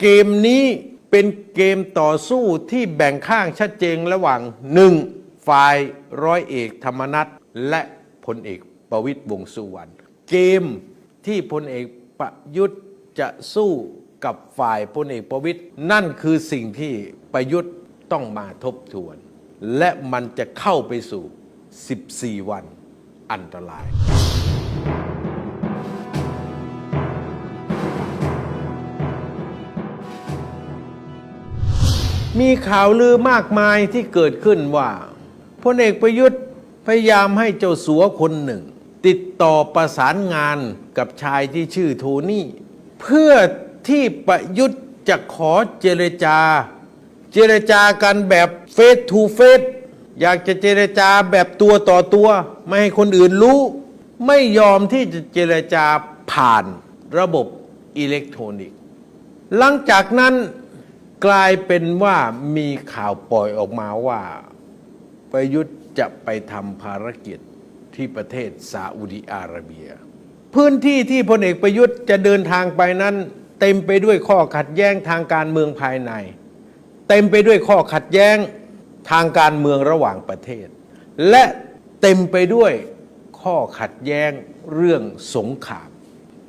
เกมนี้เป็นเกมต่อสู้ที่แบ่งข้างชัดเจนระหว่างหนึ่งฝ่ายร้อยเอกธรรมนัฐและพลเอกประวิตยวงสุวรรณเกมที่พลเอกประยุทธ์จะสู้กับฝ่ายพลเอกประวิตยนั่นคือสิ่งที่ประยุทธ์ต้องมาทบทวน และมันจะเข้าไปสู่ 14 วันอันตราย มีข่าวลือมากมายที่เกิดขึ้นว่าพลเอกประยุทธ์พยายามให้เจ้าสัวคนหนึ่ง ติดต่อประสานงานกับชายที่ชื่อโทนี่ เพื่อที่ประยุทธ์จะขอเจรจา เจรจากันแบบเฟสทูเฟสอยากจะเจรจาแบบตัวต่อตัว ไม่ให้คนอื่นรู้ ไม่ยอมที่จะเจรจาผ่านระบบอิเล็กทรอนิกส์ หลังจากนั้น กลายเป็นว่ามีข่าวปล่อยออกมาว่าประยุทธ์จะไปทำภารกิจที่ประเทศซาอุดิอาระเบีย พื้นที่ที่พลเอกประยุทธ์จะเดินทางไปนั้น เต็มไปด้วยข้อขัดแย้งทางการเมืองภายใน เต็มไปด้วยข้อขัดแย้งทางการเมืองระหว่างประเทศ และเต็มไปด้วยข้อขัดแย้งเรื่องสงคราม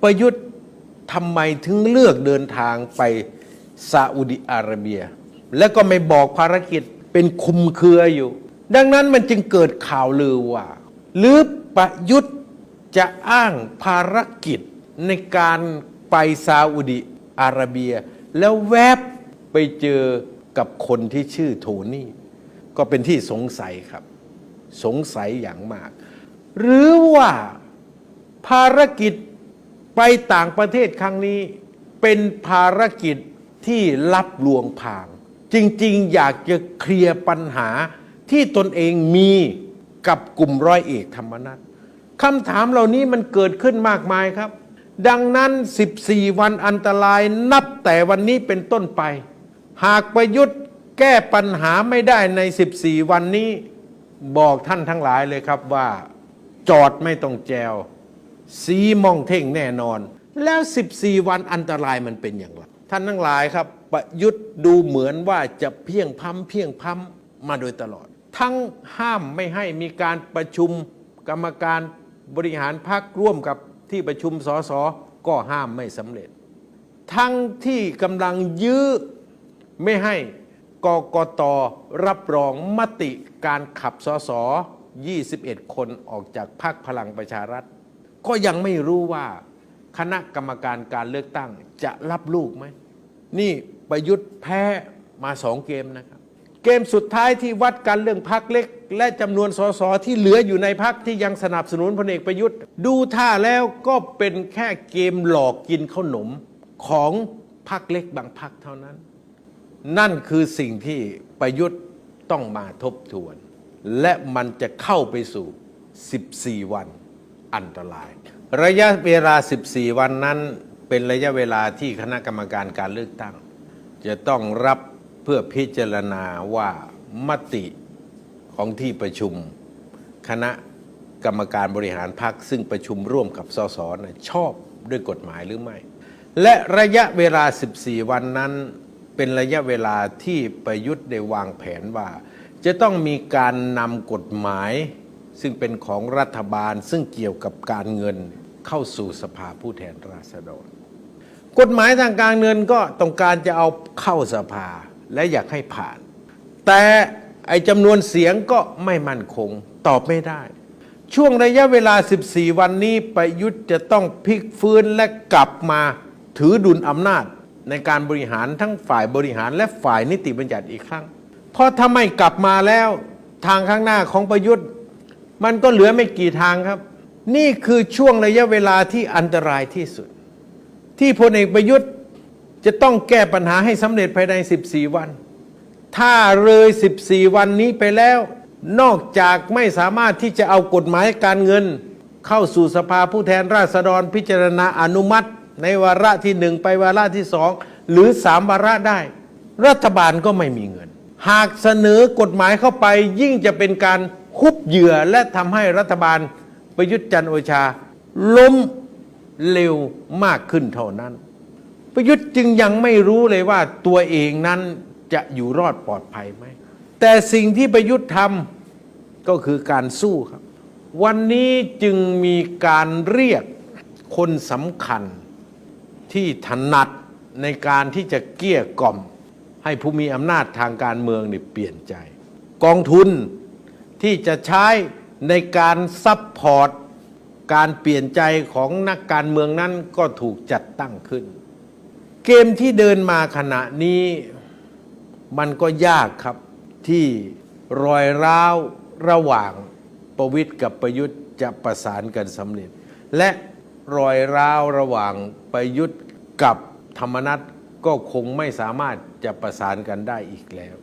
ประยุทธ์ทำไมถึงเลือกเดินทางไป ซาอุดิอาระเบีย และก็ไม่บอกภารกิจเป็นคุมเครืออยู่ ดังนั้นมันจึงเกิดข่าวลือว่า หรือประยุทธ์จะอ้างภารกิจในการไปซาอุดิอาระเบีย แล้วแวบไปเจอกับคนที่ชื่อโทนี่ ก็เป็นที่สงสัยครับ สงสัยอย่างมาก หรือว่าภารกิจไปต่างประเทศครั้งนี้ เป็นภารกิจ ที่ลับลวงพาง จริงๆ อยากจะเคลียร์ปัญหาที่ตนเองมีกับกลุ่มร้อยเอกธรรมนัฐคำถามเหล่านี้มันเกิดขึ้นมากมายครับ ดังนั้น 14 วันอันตรายนับแต่วันนี้เป็นต้นไป หากประยุทธ์แก้ปัญหาไม่ได้ใน 14 วันนี้บอกท่านทั้งหลายเลยครับว่า จอดไม่ต้องแจว สีมองเท่งแน่นอน แล้ว 14 วันอันตรายมันเป็นอย่างไร ท่านทั้งหลายครับ ประยุทธ์ดูเหมือนว่าจะเพียงพัมเพียงพัมมาโดยตลอด ทั้งห้ามไม่ให้มีการประชุมกรรมการบริหารพรรคร่วมกับที่ประชุมสสก็ห้ามไม่สำเร็จ ทั้งที่กำลังยื้อไม่ให้กกตรับรองมติการขับสส21 คนออกจากพรรคพลังประชารัฐ ก็ยังไม่รู้ว่า คณะกรรมการการเลือกตั้งจะรับลูกไหม นี่ประยุทธ์แพ้มาสองเกมนะครับ เกมสุดท้ายที่วัดกันเรื่องพักเล็ก และจำนวนสสที่เหลืออยู่ในพักที่ยังสนับสนุนพลเอกประยุทธ์ ดูท่าแล้วก็เป็นแค่เกมหลอกกินขนมของพักเล็กบางพักเท่านั้น นั่นคือสิ่งที่ประยุทธ์ต้องมาทบทวน และมันจะเข้าไปสู่ 14 วันอันตราย ระยะเวลา 14 วันนั้น เป็นระยะเวลาที่คณะกรรมการการเลือกตั้ง จะต้องรับเพื่อพิจารณาว่ามติของที่ประชุม คณะกรรมการบริหารพรรคซึ่งประชุมร่วมกับสสนะชอบด้วยกฎหมายหรือไม่ และระยะเวลา 14 วันนั้น เป็นระยะเวลาที่ประยุทธ์ได้วางแผนว่า จะต้องมีการนำกฎหมาย ซึ่งเป็นของรัฐบาลซึ่งเกี่ยวกับการเงินเข้าสู่สภาผู้แทนราษฎร กฎหมายทางการเงินก็ต้องการจะเอาเข้าสภาและอยากให้ผ่าน แต่ไอจำนวนเสียงก็ไม่มั่นคงตอบไม่ได้ ช่วงระยะเวลา 14 วันนี้ประยุทธ์จะต้องพลิกฟื้นและกลับมาถือดุลอำนาจในการบริหารทั้งฝ่ายบริหารและฝ่ายนิติบัญญัติอีกครั้ง เพราะถ้าไม่กลับมาแล้วทางข้างหน้าของประยุทธ์ มันก็เหลือไม่กี่ทางครับ นี่คือช่วงระยะเวลาที่อันตรายที่สุด ที่พลเอกประยุทธ์จะต้องแก้ปัญหาให้สำเร็จภายใน 14 วัน ถ้าเลย 14 วันนี้ไปแล้ว นอกจากไม่สามารถที่จะเอากฎหมายการเงิน เข้าสู่สภาผู้แทนราษฎรพิจารณาอนุมัติ ในวาระที่หนึ่งไปวาระที่สองหรือสามวาระได้ รัฐบาลก็ไม่มีเงิน หากเสนอกฎหมายเข้าไปยิ่งจะเป็นการ คุบเหยื่อและทำให้รัฐบาลประยุทธ์จันทร์โอชา ล้มเร็วมากขึ้นเท่านั้น ประยุทธ์จึงยังไม่รู้เลยว่าตัวเองนั้นจะอยู่รอดปลอดภัยไหม แต่สิ่งที่ประยุทธ์ทำก็คือการสู้ครับ วันนี้จึงมีการเรียกคนสำคัญที่ถนัดในการที่จะเกี้ยกล่อม ให้ผู้มีอำนาจทางการเมืองเนี่ยเปลี่ยนใจ กองทุน ที่จะใช้ในการซัพพอร์ตการเปลี่ยนใจของนักการเมืองนั้นก็ถูกจัดตั้งขึ้น เกมที่เดินมาขณะนี้มันก็ยากครับที่รอยร้าวระหว่างประวิทย์กับประยุทธ์จะประสานกันสำเร็จ และรอยร้าวระหว่างประยุทธ์กับธรรมนัตก็คงไม่สามารถจะประสานกันได้อีกแล้ว